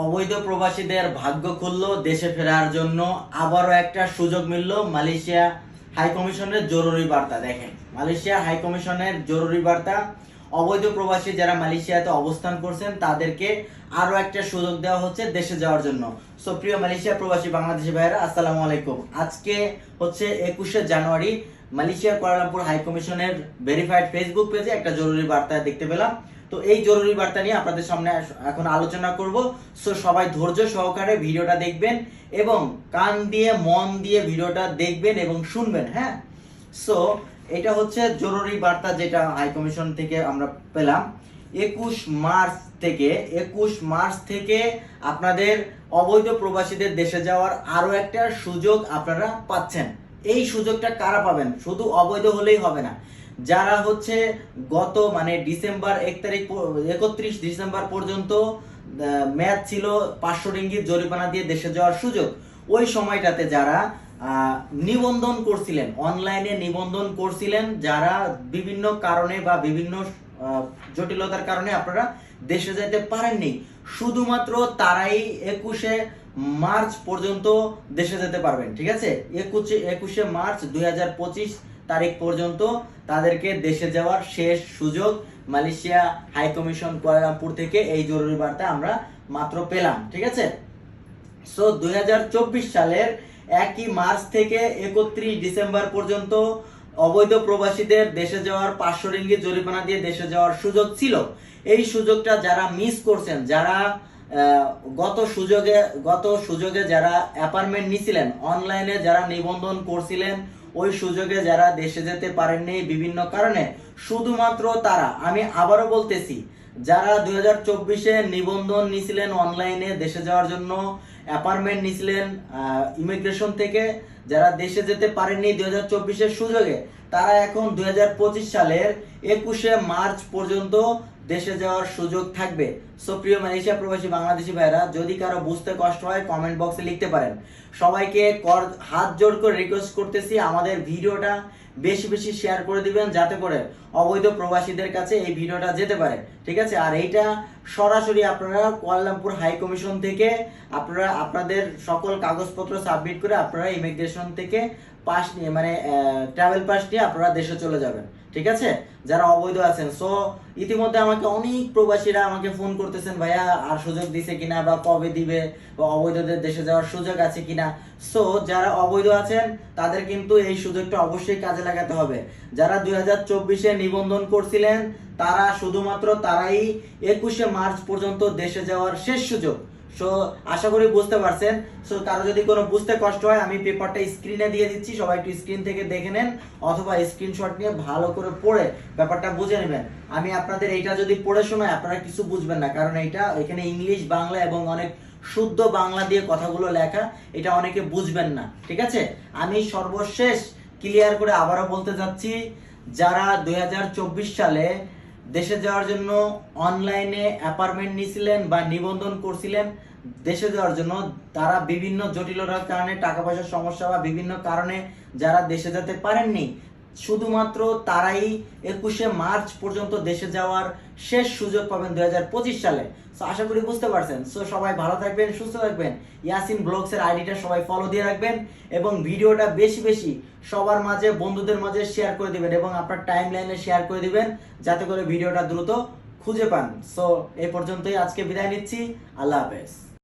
অবৈধ প্রবাসীদের ভাগ্য খুললো, দেশে ফেরার জন্য আবারও একটা সুযোগ মিলল মালয়েশিয়া হাই কমিশনের জরুরি বার্তা। দেখেন, মালয়েশিয়া হাই কমিশনের জরুরি বার্তা, অবৈধ প্রবাসী যারা মালয়েশিয়াতে অবস্থান করছেন, তাদেরকে আরও একটা সুযোগ দেওয়া হচ্ছে দেশে যাওয়ার জন্য। সো, প্রিয় মালয়েশিয়া প্রবাসী বাংলাদেশি ভাইয়েরা, আসসালামু আলাইকুম। আজকে হচ্ছে একুশে জানুয়ারি মালয়েশিয়া হাই কমিশনের ভেরিফাইড ফেসবুক পেজে একটা জরুরি বার্তা দেখতে পেলাম। তো এই জরুরি বার্তা নিয়ে আপনাদের সামনে এখন আলোচনা করব। সো সবাই ধৈর্য সহকারে ভিডিওটা দেখবেন এবং কান দিয়ে, মন দিয়ে ভিডিওটা দেখবেন এবং শুনবেন হ্যাঁ? সো এটা হচ্ছে জরুরি বার্তা যেটা হাই কমিশন থেকে আমরা পেলাম। একুশ মার্চ থেকে, একুশ মার্চ থেকে আপনাদের অবৈধ প্রবাসীদের দেশে যাওয়ার আরও একটা সুযোগ আপনারা পাচ্ছেন। এই সুযোগটা কারা পাবেন? শুধু অবৈধ হলেই হবে না। যারা হচ্ছে গত মানে ডিসেম্বর এক তারিখ একত্রিশ ডিসেম্বর পর্যন্ত ম্যাচ ছিল পাঁচশো রিঙ্গিত জরিমানা দিয়ে দেশে যাওয়ার সুযোগ। ওই সময়টাতে যারা নিবন্ধন করছিলেন, অনলাইনে নিবন্ধন করছিলেন, যারা বিভিন্ন কারণে বা বিভিন্ন জটিলতার কারণে আপনারা দেশে যেতে পারেননি। শুধুমাত্র তারাই একুশে মার্চ পর্যন্ত দেশে যেতে পারবেন, ঠিক আছে? একুশে একুশে মার্চ দুই হাজার পঁচিশ তারিখ পর্যন্ত তাদেরকে দেশে যাওয়ার শেষ সুযোগ মালয়েশিয়া হাই কমিশন কুয়ালালামপুর থেকে এই জরুরি বার্তা আমরা মাত্র পেলাম, ঠিক আছে? সো দুই সালের একই মার্চ থেকে একত্রিশ ডিসেম্বর পর্যন্ত অবৈধ প্রবাসীদের দেশে যাওয়ার পাঁচশো রিঙ্গিত জরিমানা দিয়ে দেশে যাওয়ার সুযোগ ছিল। এই সুযোগটা যারা মিস করছেন, যারা গত সুযোগে গত সুযোগে যারা অ্যাপার্টমেন্ট নিছিলেন অনলাইনে যারা নিবন্ধন করছিলেন ওই সুযোগে যারা দেশে যেতে পারেননি বিভিন্ন কারণে শুধুমাত্র তারা। আমি আবারও বলতেছি যারা দুই হাজার চব্বিশে নিবন্ধন নিছিলেন অনলাইনে দেশে যাওয়ার জন্য, অ্যাপার্টমেন্ট নিছিলেন ইমিগ্রেশন থেকে, যারা দেশে যেতে পারেননি দুই হাজার চব্বিশের সুযোগে, তারা এখন দুই হাজার পঁচিশ সালের একুশে মার্চ পর্যন্ত দেশে যাওয়ার সুযোগ থাকবে। সো প্রিয় মালয়েশিয়া প্রবাসী বাংলাদেশি ভাইরা যদি কারও বুঝতে কষ্ট হয় কমেন্ট বক্সে লিখতে পারেন। সবাইকে কর হাত জোড় করে রিকোয়েস্ট করতেছি, আমাদের ভিডিওটা বেশি বেশি শেয়ার করে দিবেন যাতে করে অবৈধ প্রবাসীদের কাছে এই ভিডিওটা যেতে পারে। ঠিক আছে? আর এইটা সরাসরি আপনারা কুয়ালামপুর হাই কমিশন থেকে আপনারা, আপনাদের সকল কাগজপত্র সাবমিট করে আপনারা ইমিগ্রেশন থেকে পাস নিয়ে মানে ট্রাভেল পাস নিয়ে আপনারা দেশে চলে যাবেন, ঠিক আছে? যারা অবৈধ আছেন সো ইতিমধ্যে আমাকে অনেক প্রবাসীরা আমাকে ফোন করতেছেন, ভাইয়া, আর সুযোগ দিছে কিনা বা কবে দিবে বা অবৈধদের দেশে যাওয়ার সুযোগ আছে কিনা? সো যারা অবৈধ আছেন, তাদের কিন্তু এই সুযোগটা অবশ্যই কাজে লাগাতে হবে। যারা দুই হাজার চব্বিশে নিবন্ধন করছিলেন, তারা শুধুমাত্র তারাই একুশে মার্চ পর্যন্ত দেশে যাওয়ার শেষ সুযোগ। সো আশা করি বুঝতে পারছেন। সো কারও যদি কোনো বুঝতে কষ্ট হয়, আমি পেপারটা স্ক্রিনে দিয়ে দিচ্ছি। সবাই একটু স্ক্রিন থেকে দেখে নেন, অথবা স্ক্রিনশট নিয়ে ভালো করে পড়ে ব্যাপারটা বুঝে নেবেন। আমি আপনাদের এইটা যদি পড়ে শোনাই আপনারা কিছু বুঝবেন না, কারণ এইটা এখানে ইংলিশ, বাংলা এবং অনেক শুদ্ধ বাংলা দিয়ে কথাগুলো লেখা, এটা অনেকে বুঝবেন না, ঠিক আছে? আমি সর্বশেষ ক্লিয়ার করে আবারও বলতে চাচ্ছি যারা দুই হাজার চব্বিশ সালে দেশে যাওয়ার জন্য অনলাইনে অ্যাপার্টমেন্ট নিয়েছিলেন বা নিবন্ধন করছিলেন। দেশে যাওয়ার জন্য তারা বিভিন্ন জটিলতার কারণে টাকা পয়সার সমস্যা বা বিভিন্ন কারণে যারা দেশে যেতে পারেননি শুধুমাত্র তারাই একুশে মার্চ পর্যন্ত দেশে যাওয়ার শেষ সুযোগ পাবেন দুই সালে। সো আশা করি বুঝতে পারছেন। সো সবাই ভালো থাকবেন, সুস্থ থাকবেন। ইয়াসিন ব্লগসের আইডিটা সবাই ফলো দিয়ে রাখবেন এবং ভিডিওটা বেশি বেশি সবার মাঝে, বন্ধুদের মাঝে শেয়ার করে দিবেন এবং আপনার টাইম লাইনে শেয়ার করে দিবেন যাতে করে ভিডিওটা দ্রুত খুঁজে পান। সো এই পর্যন্তই আজকে বিদায় নিচ্ছি। আল্লাহ হাফেজ।